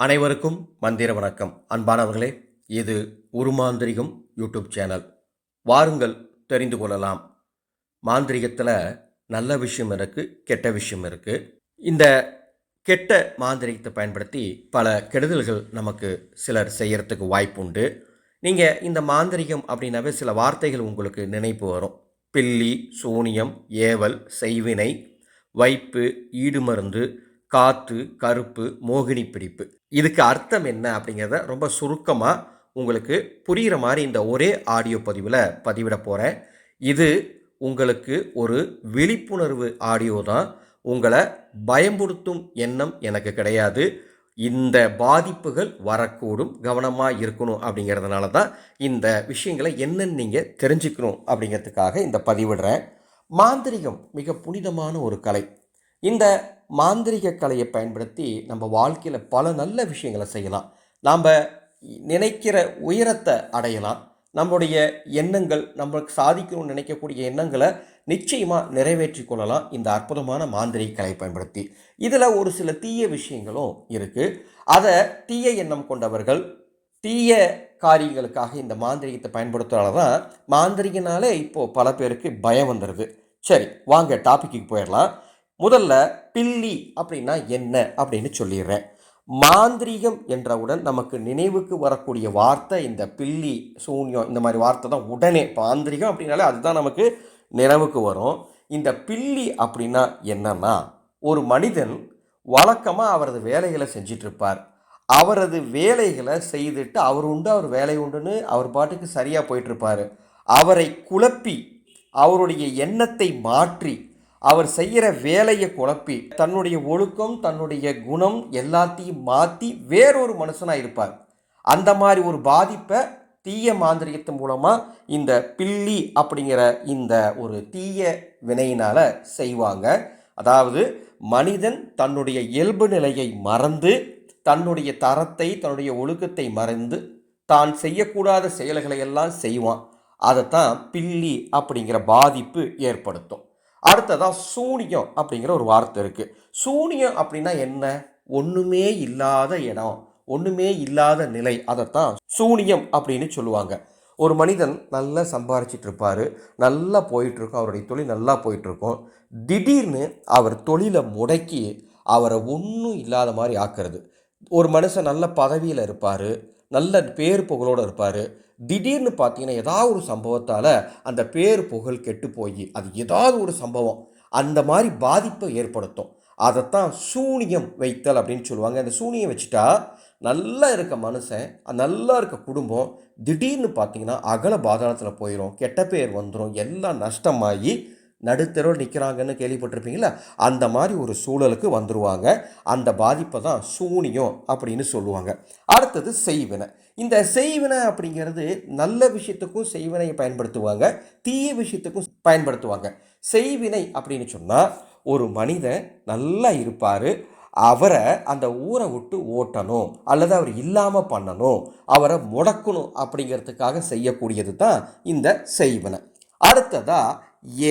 அனைவருக்கும் மந்திர வணக்கம். அன்பானவர்களே இது உருமாந்திரிகம் யூடியூப் சேனல். வாருங்கள் தெரிந்து கொள்ளலாம். மாந்திரிகத்தில் நல்ல விஷயம் இருக்குது கெட்ட விஷயம் இருக்குது இந்த கெட்ட மாந்திரிகத்தை பயன்படுத்தி பல கெடுதல்கள் நமக்கு சிலர் செய்கிறத்துக்கு வாய்ப்பு உண்டு நீங்கள் இந்த மாந்திரிகம் அப்படின்னாவே சில வார்த்தைகள் உங்களுக்கு நினைப்பு வரும். பில்லி சூனியம் ஏவல் செய்வினை வைப்பு ஈடுமருந்து காத்து கருப்பு மோகினி பிடிப்பு. இதுக்கு அர்த்தம் என்ன அப்படிங்கிறத ரொம்ப சுருக்கமாக உங்களுக்கு புரிகிற மாதிரி இந்த ஒரே ஆடியோ பதிவில் பதிவிட போகிறேன் இது உங்களுக்கு ஒரு விழிப்புணர்வு ஆடியோ தான். உங்களை பயம்படுத்தும் எண்ணம் எனக்கு கிடையாது. இந்த பாதிப்புகள் வரக்கூடும் கவனமாக இருக்கணும் அப்படிங்கிறதுனால தான் இந்த விஷயங்களை என்னென்னு நீங்கள் தெரிஞ்சுக்கணும் அப்படிங்கிறதுக்காக இந்த பதிவிடுறேன். மாந்திரிகம் மிக புனிதமான ஒரு கலை. இந்த மாந்திரிக கலையை பயன்படுத்தி நம்ம வாழ்க்கையில் பல நல்ல விஷயங்களை செய்யலாம். நாம் நினைக்கிற உயரத்தை அடையலாம். நம்முடைய எண்ணங்கள் நம்மளுக்கு சாதிக்கணும்னு நினைக்கக்கூடிய எண்ணங்களை நிச்சயமாக நிறைவேற்றி கொள்ளலாம். இந்த அற்புதமான மாந்திரிக கலை பயன்படுத்தி. இதில் ஒரு சில தீய விஷயங்களும் இருக்குது அதை தீய எண்ணம் கொண்டவர்கள் தீய காரியங்களுக்காக இந்த மாந்திரிகத்தை பயன்படுத்துறதால தான் மாந்திரிகனாலே இப்போது பல பேருக்கு பயம் வந்துடுது சரி வாங்க டாபிக்கு போயிடலாம். முதல்ல பில்லி அப்படின்னா என்ன அப்படின்னு சொல்லிடுறேன். மாந்திரீகம் என்றவுடன் நமக்கு நினைவுக்கு வரக்கூடிய வார்த்தை இந்த பில்லி சூன்யம் இந்த மாதிரி வார்த்தை தான் உடனே. மாந்திரிகம் அப்படின்னாலே அதுதான் நமக்கு நினைவுக்கு வரும். இந்த பில்லி அப்படின்னா என்னன்னா ஒரு மனிதன் வழக்கமாக அவரது வேலைகளை செஞ்சிட்ருப்பார். அவரது வேலைகளை செய்துட்டு அவர் உண்டு அவர் வேலை உண்டுன்னு அவர் பாட்டுக்கு சரியாக போயிட்டுருப்பார் அவரை குழப்பி அவருடைய எண்ணத்தை மாற்றி அவர் செய்கிற வேலையை குழப்பி தன்னுடைய ஒழுக்கம் தன்னுடைய குணம் எல்லாத்தையும் மாற்றி வேறொரு மனுஷனாக இருப்பார். அந்த மாதிரி ஒரு பாதிப்பை தீய மாந்திரியத்தின் மூலமாக இந்த பில்லி அப்படிங்கிற இந்த ஒரு தீய வினையினால் செய்வாங்க. அதாவது மனிதன் தன்னுடைய இயல்பு நிலையை மறந்து தன்னுடைய தரத்தை தன்னுடைய ஒழுக்கத்தை மறந்து தான் செய்யக்கூடாத செயல்களை எல்லாம் செய்வான். அதைத்தான் பில்லி அப்படிங்கிற பாதிப்பு ஏற்படுத்தும். அடுத்ததாக சூனியம் அப்படிங்கிற ஒரு வார்த்தை இருக்குது சூனியம் அப்படின்னா என்ன? ஒன்றுமே இல்லாத இடம் ஒன்றுமே இல்லாத நிலை. அதைத்தான் சூனியம் அப்படின்னு சொல்லுவாங்க. ஒரு மனிதன் நல்லா சம்பாரிச்சிட்டு இருப்பார் நல்லா போயிட்டுருக்கும் அவருடைய தொழில் நல்லா போயிட்டுருக்கும். திடீர்னு அவர் தொழிலை முடக்கி அவரை ஒன்றும் இல்லாத மாதிரி ஆக்கிறது. ஒரு மனுஷன் நல்ல பதவியில் இருப்பார் நல்ல பேர் புகழோடு இருப்பார் திடீர்னு பார்த்தீங்கன்னா ஏதாவது ஒரு சம்பவத்தால் அந்த பேர் புகழ் கெட்டு போய் அது ஏதாவது ஒரு சம்பவம் அந்த மாதிரி பாதிப்பை ஏற்படுத்தும். அதைத்தான் சூனியம் வைத்தல் அப்படின்னு சொல்லுவாங்க. அந்த சூனியம் வச்சுட்டா நல்லா இருக்க மனுஷன் நல்லா இருக்க குடும்பம் திடீர்னு பார்த்தீங்கன்னா அகல பாதாளத்தில் போயிடும் கெட்ட பேர் வந்துடும் எல்லாம் நஷ்டமாகி நடுத்தரோடு நிற்கிறாங்கன்னு கேள்விப்பட்டிருப்பீங்களா அந்த மாதிரி ஒரு சூழலுக்கு வந்துடுவாங்க அந்த பாதிப்பை தான் சூனியம் அப்படின்னு சொல்லுவாங்க. அடுத்தது செய்வினை. இந்த செய்வினை அப்படிங்கிறது நல்ல விஷயத்துக்கும் செய்வினையை பயன்படுத்துவாங்க தீய விஷயத்துக்கும் பயன்படுத்துவாங்க. செய்வினை அப்படின்னு சொன்னால் ஒரு மனிதன் நல்லா இருப்பார் அவரை அந்த ஊரை விட்டு ஓட்டணும் அல்லது அவர் இல்லாமல் பண்ணணும் அவரை முடக்கணும் அப்படிங்கிறதுக்காக செய்யக்கூடியது தான் இந்த செய்வினை. அடுத்ததாக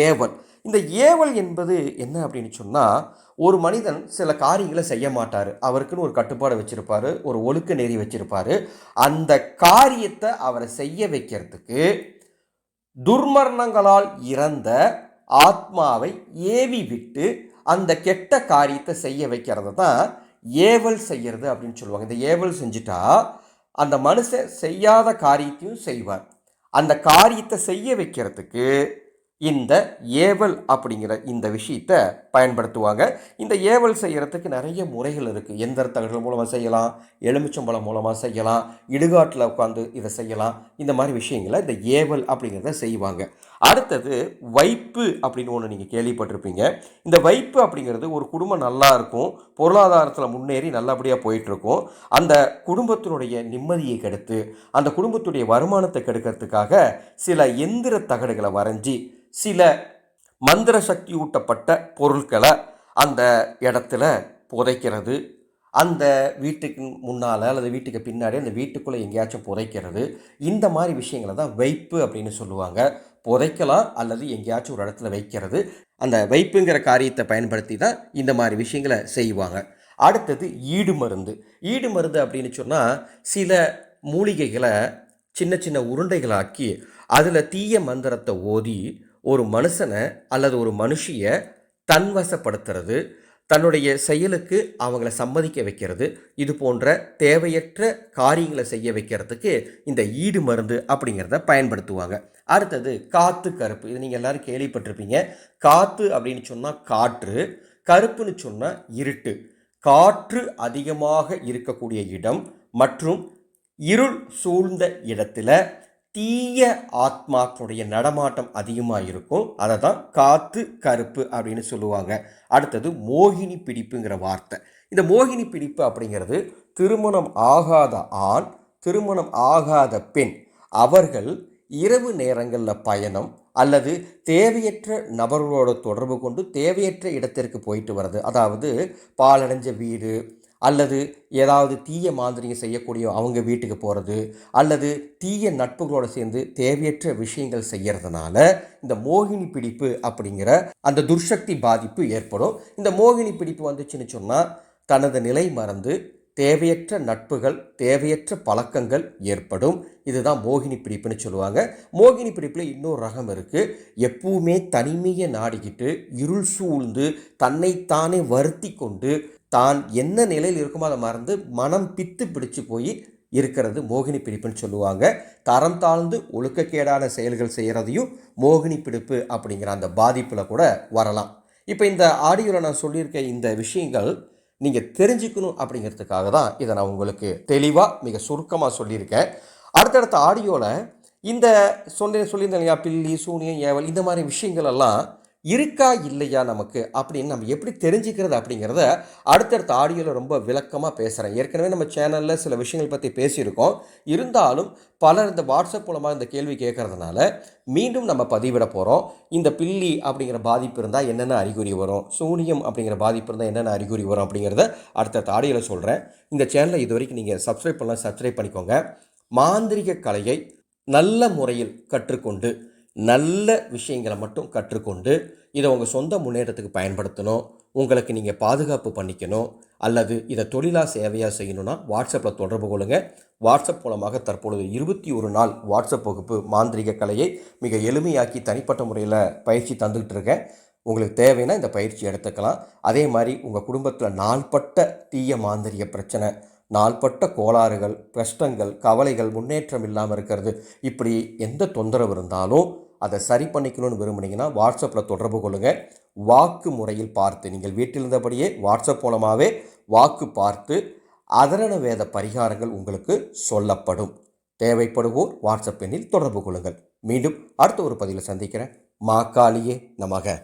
ஏவல். இந்த ஏவல் என்பது என்ன அப்படின்னு சொன்னால் ஒரு மனிதன் சில காரியங்களை செய்ய மாட்டார். அவருக்குன்னு ஒரு கட்டுப்பாடு வச்சுருப்பார் ஒரு ஒழுக்க நெறி வச்சுருப்பார். அந்த காரியத்தை அவரை செய்ய வைக்கிறதுக்கு துர்மரணங்களால் இறந்த ஆத்மாவை ஏவி விட்டு அந்த கெட்ட காரியத்தை செய்ய வைக்கிறது தான் ஏவல் செய்கிறது அப்படின்னு சொல்லுவாங்க. இந்த ஏவல் செஞ்சுட்டா அந்த மனுஷன் செய்யாத காரியத்தையும் செய்வார். அந்த காரியத்தை செய்ய வைக்கிறதுக்கு இந்த ஏவல் அப்படிங்கிற இந்த விஷயத்தை பயன்படுத்துவாங்க. இந்த ஏவல் செய்கிறதுக்கு நிறைய முறைகள் இருக்குது எந்திர மூலமாக செய்யலாம் எலுமிச்சம்பழம் மூலமாக செய்யலாம் இடுகாட்டில் உட்காந்து இதை செய்யலாம். இந்த மாதிரி விஷயங்களை இந்த ஏவல் அப்படிங்கிறத செய்வாங்க. அடுத்தது வைப்பு அப்படின்னு ஒன்று நீங்கள் கேள்விப்பட்டிருப்பீங்க. இந்த வைப்பு அப்படிங்கிறது ஒரு குடும்பம் நல்லா இருக்கும் பொருளாதாரத்தில் முன்னேறி நல்லபடியாக போயிட்டுருக்கும். அந்த குடும்பத்தினுடைய நிம்மதியை கெடுத்து அந்த குடும்பத்துடைய வருமானத்தை கெடுக்கிறதுக்காக சில எந்திர தகடுகளை வரைஞ்சி சில மந்திர சக்தி ஊட்டப்பட்ட பொருட்களை அந்த இடத்துல புதைக்கிறது. அந்த வீட்டுக்கு முன்னால் அல்லது வீட்டுக்கு பின்னாடி அந்த வீட்டுக்குள்ளே எங்கேயாச்சும் புதைக்கிறது. இந்த மாதிரி விஷயங்களை தான் வைப்பு அப்படின்னு சொல்லுவாங்க. புதைக்கலாம் அல்லது எங்கேயாச்சும் ஒரு இடத்துல வைக்கிறது. அந்த வைப்புங்கிற காரியத்தை பயன்படுத்தி தான் இந்த மாதிரி விஷயங்களை செய்வாங்க. அடுத்தது ஈடு மருந்து. ஈடு மருந்து அப்படின்னு சொன்னால் சில மூலிகைகளை சின்ன சின்ன உருண்டைகளாக்கி அதில் தீய மந்திரத்தை ஓதி ஒரு மனுஷனை அல்லது ஒரு மனுஷியை தன்வசப்படுத்துறது தன்னுடைய செயலுக்கு அவங்கள சம்மதிக்க வைக்கிறது. இது போன்ற தேவையற்ற காரியங்களை செய்ய வைக்கிறதுக்கு இந்த ஈடு மருந்து அப்படிங்கிறத பயன்படுத்துவாங்க. அடுத்தது காத்து கருப்பு. இது நீங்கள் எல்லாரும் கேள்விப்பட்டிருப்பீங்க. காத்து அப்படின்னு சொன்னால் காற்று கருப்புன்னு சொன்னால் இருட்டு. காற்று அதிகமாக இருக்கக்கூடிய இடம் மற்றும் இருள் சூழ்ந்த இடத்துல தீய ஆத்மாக்களுடைய நடமாட்டம் அதிகமாக இருக்கும் அதை தான் காத்து கருப்பு அப்படின்னு சொல்லுவாங்க. அடுத்தது மோகினி பிடிப்புங்கிற வார்த்தை. இந்த மோகினி பிடிப்பு அப்படிங்கிறது திருமணம் ஆகாத ஆண் திருமணம் ஆகாத பெண். அவர்கள் இரவு நேரங்களில் பயணம் அல்லது தேவையற்ற நபர்களோட தொடர்பு கொண்டு தேவையற்ற இடத்திற்கு போயிட்டு வர்றது. அதாவது பாலடைஞ்ச வீடு அல்லது ஏதாவது தீய மாந்திரிகம் செய்யக்கூடிய அவங்க வீட்டுக்கு போகிறது அல்லது தீய நட்புகளோடு சேர்ந்து தேவையற்ற விஷயங்கள் செய்கிறதுனால இந்த மோகினி பிடிப்பு அப்படிங்கிற அந்த துர்சக்தி பாதிப்பு ஏற்படும். இந்த மோகினி பிடிப்பு வந்துச்சுன்னு சொன்னால் தனது நிலை மறந்து தேவையற்ற நட்புகள் தேவையற்ற பழக்கங்கள் ஏற்படும். இதுதான் மோகினி பிடிப்புன்னு சொல்லுவாங்க. மோகினி பிடிப்பில் இன்னொரு ரகம் இருக்குது எப்பவுமே தனிமையை நாடிக்கிட்டு இருள் சூழ்ந்து தன்னைத்தானே வருத்தி கொண்டு தான் என்ன நிலையில் இருக்குமோ அதை மறந்து மனம் பித்து பிடிச்சு போய் இருக்கிறது மோகினி பிடிப்புன்னு சொல்லுவாங்க. தரம் தாழ்ந்து ஒழுக்கக்கேடான செயல்கள் செய்கிறதையும் மோகினி பிடிப்பு அப்படிங்கிற அந்த பாதிப்பில் கூட வரலாம். இப்போ இந்த ஆடியோவில் நான் சொல்லியிருக்க இந்த விஷயங்கள் நீங்கள் தெரிஞ்சுக்கணும் அப்படிங்கிறதுக்காக தான் இதை நான் உங்களுக்கு தெளிவாக மிக சுருக்கமாக சொல்லியிருக்கேன். அடுத்தடுத்த ஆடியோவில் இந்த சொல்லி சொல்லியிருந்தேன் இல்லையா? பில்லி சூனியம் ஏவல் இந்த மாதிரி விஷயங்கள் எல்லாம் இருக்கா இல்லையா நமக்கு அப்படின்னு நம்ம எப்படி தெரிஞ்சுக்கிறது அப்படிங்கிறத அடுத்தடுத்த ஆடியோவில் ரொம்ப விளக்கமாக பேசுகிறேன் ஏற்கனவே நம்ம சேனலில் சில விஷயங்கள் பற்றி பேசியிருக்கோம். இருந்தாலும் பலர் இந்த வாட்ஸ்அப் மூலமாக இந்த கேள்வி கேட்குறதுனால மீண்டும் நம்ம பதிவிட போகிறோம் இந்த பில்லி அப்படிங்கிற பாதிப்பு இருந்தால் என்னென்ன அறிகுறி வரும்? சூனியம் அப்படிங்கிற பாதிப்பு இருந்தால் என்னென்ன அறிகுறி வரும் அப்படிங்கிறத அடுத்தடுத்த ஆடியோவில் சொல்கிறேன் இந்த சேனலை இது வரைக்கும் நீங்கள் சப்ஸ்கிரைப் பண்ணலாம் சப்ஸ்கிரைப் பண்ணிக்கோங்க. மாந்திரிக கலையை நல்ல முறையில் கற்றுக்கொண்டு நல்ல விஷயங்களை மட்டும் கற்றுக்கொண்டு இதை உங்கள் சொந்த முன்னேற்றத்துக்கு பயன்படுத்தணும். உங்களுக்கு நீங்கள் பாதுகாப்பு பண்ணிக்கணும். அல்லது இதை தொழிலாக சேவையாக செய்யணும்னா வாட்ஸ்அப்பில் தொடர்பு கொள்ளுங்கள் வாட்ஸ்அப் மூலமாக தற்பொழுது இருபத்தி ஒரு நாள் வாட்ஸ்அப் வகுப்பு மாந்திரிக கலையை மிக எளிமையாக்கி தனிப்பட்ட முறையில் பயிற்சி தந்துக்கிட்டு இருக்கேன். உங்களுக்கு தேவைன்னா இந்த பயிற்சி எடுத்துக்கலாம். அதே மாதிரி உங்கள் குடும்பத்தில் நாள்பட்ட தீய மாந்திரிய பிரச்சனை நாள்பட்ட கோளாறுகள் கஷ்டங்கள் கவலைகள் முன்னேற்றம் இல்லாமல் இருக்கிறது இப்படி எந்த தொந்தரவு இருந்தாலும் அதை சரி பண்ணிக்கணும்னு விரும்புனீங்கன்னா வாட்ஸ்அப்பில் தொடர்பு கொள்ளுங்கள் வாக்கு முறையில் பார்த்து நீங்கள் வீட்டில் இருந்தபடியே வாட்ஸ்அப் மூலமாகவே வாக்கு பார்த்து அதரண வேத பரிகாரங்கள் உங்களுக்கு சொல்லப்படும். தேவைப்படுவோர் வாட்ஸ்அப் எண்ணில் தொடர்பு கொள்ளுங்கள். மீண்டும் அடுத்த ஒரு பதிவில் சந்திக்கிறேன். மாக்காளியே நமக.